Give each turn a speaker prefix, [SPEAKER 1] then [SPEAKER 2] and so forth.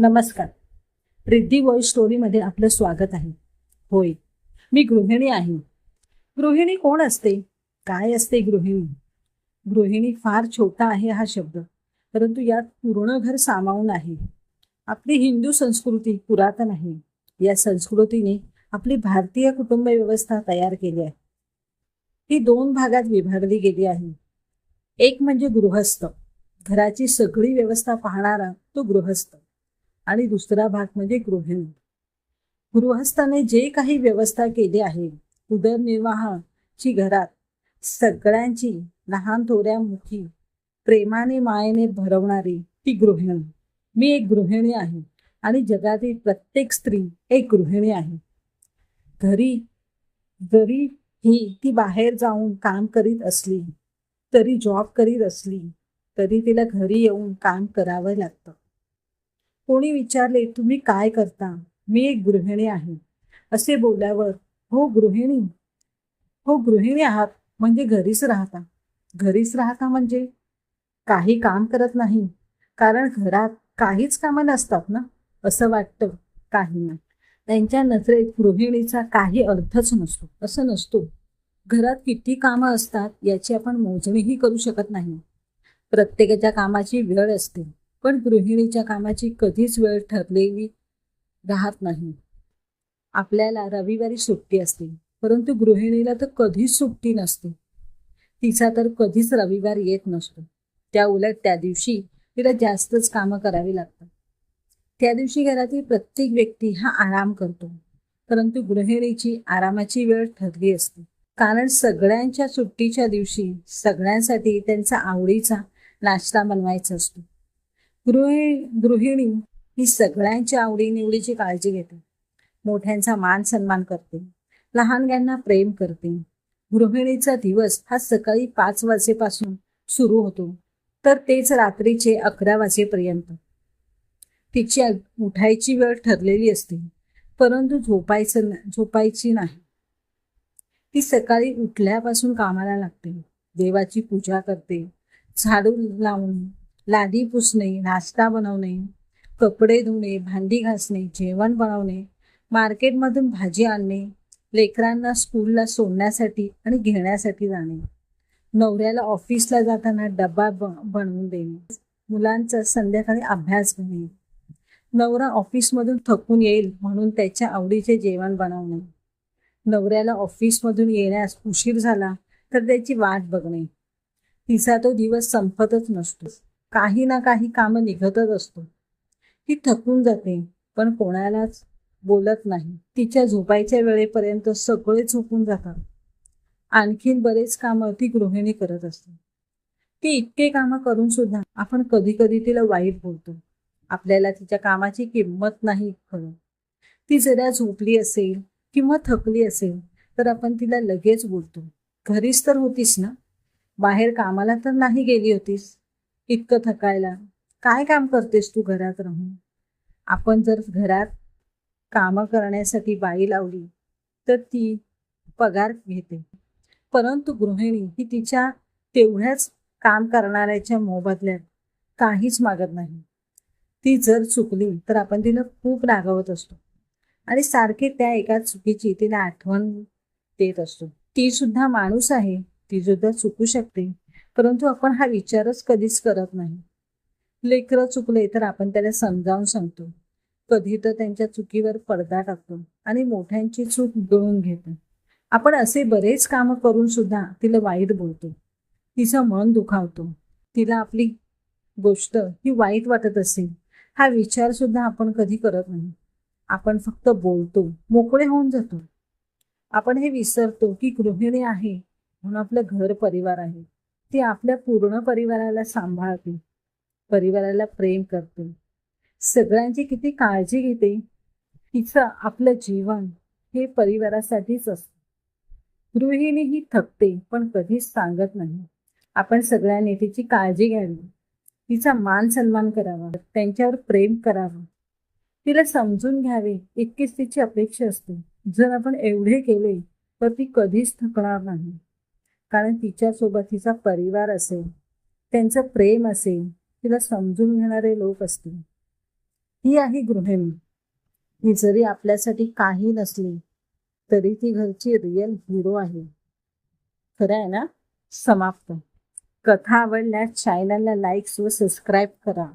[SPEAKER 1] नमस्कार. रिद्धी वॉइस स्टोरीमध्ये आपलं स्वागत आहे. होय मी गृहिणी आहे. गृहिणी कोण असते? काय असते गृहिणी? गृहिणी फार छोटा आहे हा शब्द परंतु यात पूर्ण घर सामावून आहे. आपली हिंदू संस्कृती पुरातन आहे. या संस्कृतीने आपली भारतीय कुटुंब व्यवस्था तयार केली आहे. ती दोन भागात विभागली गेली आहे. एक म्हणजे गृहस्थ घराची सगळी व्यवस्था पाहणारा तो गृहस्थ. आणि दुसरा भाग म्हणजे गृहिणी गृहस्थाने जे काही व्यवस्था केली आहे उदरनिर्वाहाची घरात सगळ्यांची लहान थोड्या मुखी प्रेमाने मायेने भरवणारी ती गृहिणी. मी एक गृहिणी आहे आणि जगातील प्रत्येक स्त्री एक गृहिणी आहे. घरी जरी ही ती बाहेर जाऊन काम करीत असली तरी जॉब करीत असली तरी तिला घरी येऊन काम करावं लागतं. कोणी विचारले तुम्ही काय करता? मी एक गृहिणी आहे. असे बोलल्यावर हो गृहिणी. हो गृहिणी आहात म्हणजे घरीच राहता. घरीच राहता म्हणजे? काही काम करत नाही कारण घरात काहीच कामं नसतात ना असं वाटतं काही नाही. त्यांच्या नजरेत गृहिणीचा काही अर्थच नसतो असं नसतो. घरात किती कामं असतात याची आपण मोजणीही करू शकत नाही. प्रत्येकाच्या कामाची वेळ असते. पण गृहिणीच्या कामाची कधीच वेळ ठरलेली राहत नाही. आपल्याला रविवारी सुट्टी असते परंतु गृहिणीला तर कधीच सुट्टी नसते. तिचा तर कधीच रविवार येत नसतो. त्या उलट त्या दिवशी तिला जास्तच कामं करावी लागतात. त्या दिवशी घरातील प्रत्येक व्यक्ती हा आराम करतो परंतु गृहिणीची आरामाची वेळ ठरली असते. कारण सगळ्यांच्या सुट्टीच्या दिवशी सगळ्यांसाठी त्यांचा आवडीचा नाश्ता बनवायचा असतो. गृहि गृहिणी ही सगळ्यांच्या आवडीनिवडीची काळजी घेते. मोठ्यांचा मान सन्मान करते. लहानग्यांना प्रेम करते. गृहिणीचा दिवस हा सकाळी पाच वाजेपासून सुरू होतो. तर तेच रात्रीचे अकरा वाजेपर्यंत. तिची उठायची वेळ ठरलेली असते. परंतु झोपायचं झोपायची नाही. ती सकाळी उठल्यापासून कामाला लागते. देवाची पूजा करते. झाडू लावून लादी पुसणे नाश्ता बनवणे कपडे धुणे भांडी घासणे जेवण बनवणे मार्केटमधून भाजी आणणे लेकरांना स्कूलला सोडण्यासाठी आणि घेण्यासाठी जाणे. नवऱ्याला ऑफिसला जाताना डबा बनवून देणे. मुलांचा संध्याकाळी अभ्यास घेणे. नवरा ऑफिसमधून थकून येईल म्हणून त्याच्या आवडीचे जेवण बनवणे. नवऱ्याला ऑफिसमधून येण्यास उशीर झाला तर त्याची वाट बघणे. तिचा तो दिवस संपतच नसतो. काही ना काही कामं निघतच असतो. ती थकून जाते पण कोणालाच बोलत नाही. तिच्या झोपायच्या वेळेपर्यंत सगळे झोपून जातात. आणखीन बरेच कामं ती गृहिणी करत असते. ती इतके कामं करून सुद्धा आपण कधी कधी तिला वाईट बोलतो. आपल्याला तिच्या कामाची किंमत नाही खरं ती जरा झोपली असेल किंवा थकली असेल तर आपण तिला लगेच बोलतो. घरीच तर होतीस ना? बाहेर कामाला तर नाही गेली होतीस? इतकं थकायला. काय काम करतेस तू घरात राहून? आपण जर घरात कामं करण्यासाठी बाई लावली तर ती पगार घेते. परंतु गृहिणी ही तिच्या तेवढ्याच काम करणाऱ्याच्या मोबदल्यात काहीच मागत नाही. ती जर चुकली तर आपण तिला खूप रागवत असतो. आणि सारखे त्या एका चुकीची तिला आठवण देत असतो. ती सुद्धा माणूस आहे ती सुद्धा चुकू शकते. परंतु आपण हा विचारच कधीच करत नाही. लेकरं चुकले तर आपण त्याला समजावून सांगतो. कधी तर त्यांच्या चुकीवर पडदा टाकतो आणि मोठ्यांची चूक गळून घेतो. आपण असे बरेच कामं करून सुद्धा तिला वाईट बोलतो. तिचं मन दुखावतो. तिला आपली गोष्ट ही वाईट वाटत असेल हा विचार सुद्धा आपण कधी करत नाही. आपण फक्त बोलतो मोकळे होऊन जातो. आपण हे विसरतो की गृहिणी आहे म्हणून आपलं घर परिवार आहे. ती आपल्या पूर्ण परिवाराला सांभाळते परिवाराला प्रेम करते. सगळ्यांची किती काळजी घेते तिचं आपलं जीवन हे परिवारासाठीच असतं. गृहिणी ही थकते पण कधीच सांगत नाही. आपण सगळ्यांनी तिची काळजी घ्यावी. तिचा मान सन्मान करावा त्यांच्यावर प्रेम करावं. तिला समजून घ्यावे इतकीच तिची अपेक्षा असते. जर आपण एवढे केले तर ती कधीच थकणार नाही. कारण तिच्यासोबत तिचा परिवार असेल त्यांचं प्रेम असेल तिला समजून घेणारे लोक असतील. ही आहे गृहिणी. ही जरी आपल्यासाठी काही नसली तरी ती घरची रिअल हिरो आहे. खरं आहे ना? समाप्त. कथा आवडल्यास चॅनलला लाईक्स व सबस्क्राईब करा.